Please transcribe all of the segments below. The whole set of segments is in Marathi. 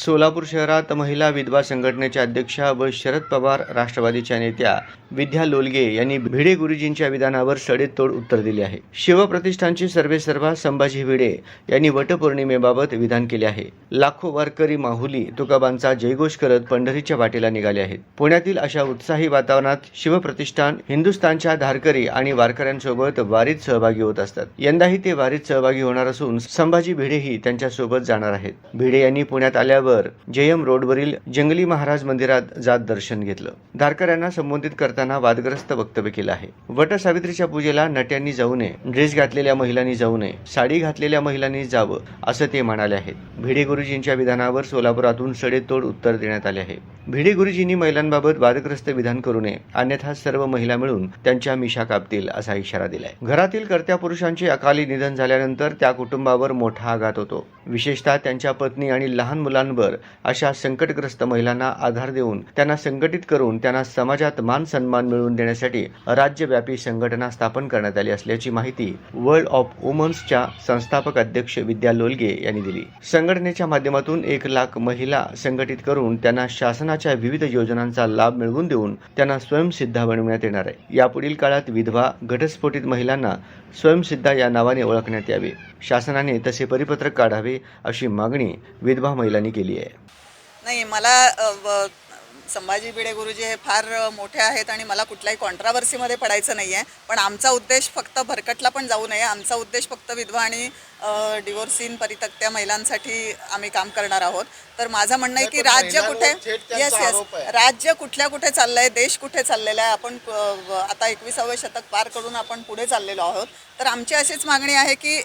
सोलापूर शहरात महिला विधवा संघटनेच्या अध्यक्षा व शरद पवार राष्ट्रवादीच्या नेत्या विद्या लोलगे यांनी भिडे गुरुजींच्या विधानावर सडेतोड उत्तर दिले आहे. शिवप्रतिष्ठानचे सर्वेसर्वा संभाजी भिडे यांनी वटपौर्णिमेबाबत विधान केले आहे. लाखो वारकरी माहुली तुकाबांचा जयघोष करत पंढरीच्या वाटेला निघाले आहेत. पुण्यातील अशा उत्साही वातावरणात शिवप्रतिष्ठान हिंदुस्थानच्या धारकरी आणि वारकऱ्यांसोबत वारीत सहभागी होत असतात. यंदाही ते वारीत सहभागी होणार असून संभाजी भिडेही त्यांच्यासोबत जाणार आहेत. भिडे यांनी पुण्यात आल्यावर जयम रोडवरील जंगली महाराज मंदिरात जात दर्शन घेतलं. धारकऱ्यांना संबोधित करताना वादग्रस्त वक्तव्य केलं आहे. वट सावित्रीच्या पूजेला नट्यांनी जाऊ नये ड्रेस घातलेल्या महिलांनी जाऊ नये साडी घातलेल्या महिलांनी जावं असं ते म्हणाले आहेत. भिडे गुरुजींच्या विधानावर सोलापुरातून सडेतोड उत्तर देण्यात आले आहे. भिडे गुरुजींनी महिलांबाबत वादग्रस्त विधान करू नये अन्यथा सर्व महिला मिळून त्यांच्या मिशा कापतील असा इशारा दिलाय. घरातील कर्त्या पुरुषांचे अकाली निधन झाल्यानंतर त्या कुटुंबावर मोठा आघात होतो. विशेषतः त्यांच्या पत्नी आणि लहान मुलांवर अशा संकटग्रस्त महिलांना आधार देऊन त्यांना संघटित करून त्यांना समाजात मान सन्मान मिळवून देण्यासाठी राज्यव्यापी संघटना स्थापन करण्यात आली असल्याची माहिती वर्ल्ड ऑफ वुमन्सच्या संस्थापक अध्यक्ष विद्या लोलगे यांनी दिली. संघटनेच्या माध्यमातून एक लाख महिला संघटित करून त्यांना शासनाच्या विविध योजनांचा लाभ मिळवून देऊन त्यांना स्वयंसिद्धा बनवण्यात येणार आहे. यापुढील काळात विधवा घटस्फोटित महिलांना स्वयंसिद्धा या नावाने ओळखण्यात यावे. शासनाने तसे परिपत्रक काढावे अशी मागणी विधवा महिलांनी केली. केली आहे. नाही मला संभाजी भिडे गुरुजी हे फार मोठे आहेत आणि मला कुठल्याही कॉन्ट्रावर्सीमध्ये पडायचं नाही आहे पण आमचा उद्देश फक्त भरकटला पण जाऊ नये. आमचा उद्देश फक्त विधवा आणि डिवोर्सिन परितक्त्या महिलांसाठी आम्ही काम करणार आहोत. तर माझं म्हणणं आहे की राज्य कुठे येस येस राज्य कुठल्या कुठे चाललंय देश कुठे चाललेला आहे आपण आता एकविसावं शतक पार करून आपण पुढे चाललेलो आहोत. तर आमची अशीच मागणी आहे की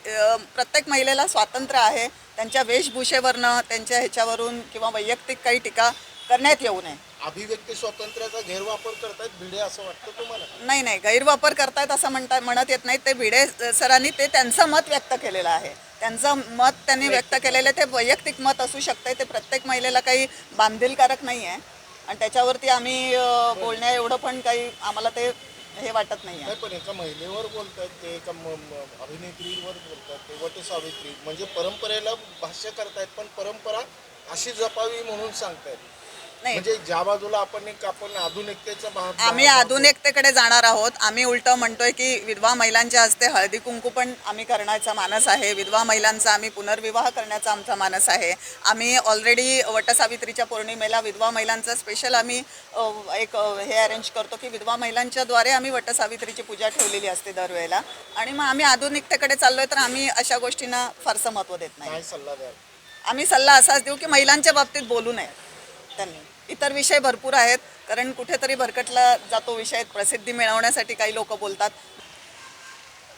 प्रत्येक महिलेला स्वातंत्र्य आहे. त्यांच्या वेशभूषेवरनं त्यांच्या ह्याच्यावरून किंवा वैयक्तिक काही टीका करण्यात येऊ नये. अभिव्यक्ती स्वातंत्र्याचा गैरवापर करतायत भिडे असं वाटतं तुम्हाला? नाही नाही. गैरवापर करतायत असं म्हणता म्हणत येत नाही ते भिडे सरांनी ते त्यांचं मत व्यक्त केलेलं आहे. त्यांचं मत त्यांनी व्यक्त केलेलं ते वैयक्तिक मत असू शकते ते प्रत्येक महिलेला काही बांधीलकारक नाही आहे आणि त्याच्यावरती आम्ही बोलण्या एवढं पण काही आम्हाला ते हे वाटत नाही आहे पण एका महिलेवर बोलतात ते एका अभिनेत्रीवर बोलतात ते वट सावित्री. म्हणजे परंपरेला भाष्य करतायत पण परंपरा अशी जपावी म्हणून सांगतायत. नाही. म्हणजे ज्या बाजूला आपण एक आपण आधुनिकतेचा भाग आम्ही आधुनिकतेकडे जाणार आहोत. आम्ही उलट म्हणतोय की विधवा महिलांच्या हस्ते हळदी कुंकू पण आम्ही करण्याचा मानस आहे. विधवा महिलांचा आम्ही पुनर्विवाह करण्याचा आमचा मानस आहे. आम्ही ऑलरेडी वटसावित्रीच्या पौर्णिमेला विधवा महिलांचा स्पेशल आम्ही एक हे अरेंज करतो की विधवा महिलांच्या द्वारे आम्ही वटसावित्रीची पूजा ठेवलेली असते दरवेळेला. आणि मग आम्ही आधुनिकतेकडे चाललोय तर आम्ही अशा गोष्टींना फारसं महत्त्व देत नाही. सल्ला द्याल. आम्ही सल्ला असाच देऊ की महिलांच्या बाबतीत बोलू नये. त्यांनी इतर विषय भरपूर आहेत कारण कुठेतरी भरकटला जातो विषय प्रसिद्धी मिळवण्यासाठी काही लोक बोलतात.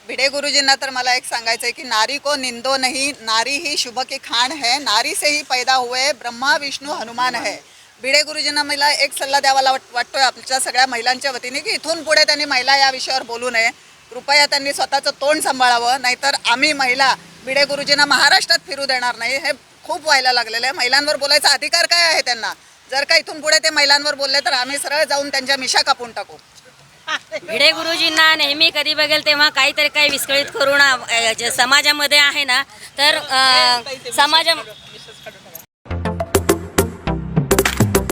भिडे गुरुजींना तर मला एक सांगायचं आहे की नारी को निंदो नहीं नारी ही शुभ की खाण है नारी से ही पैदा हुए ब्रह्मा विष्णू हनुमान है. भिडे गुरुजींना मला एक सल्ला द्यावा वाट वाटतोय आमच्या सगळ्या महिलांच्या वतीने की इथून पुढे त्यांनी महिला या विषयावर बोलू नये. कृपया त्यांनी स्वतःचं तोंड सांभाळावं नाहीतर आम्ही महिला भिडे गुरुजींना महाराष्ट्रात फिरू देणार नाही. हे खूप व्हायला लागलेलं आहे. महिलांवर बोलायचा अधिकार काय आहे त्यांना? जर का इथून पुढे ते महिलांवर बोलले तर आम्ही सरळ जाऊन त्यांच्या मिशा कापून टाकू. भिडे गुरुजींना नेहमी कधी बघेल तेव्हा काहीतरी काही विस्कळीत करून ना समाजामध्ये आहे ना तर समाजा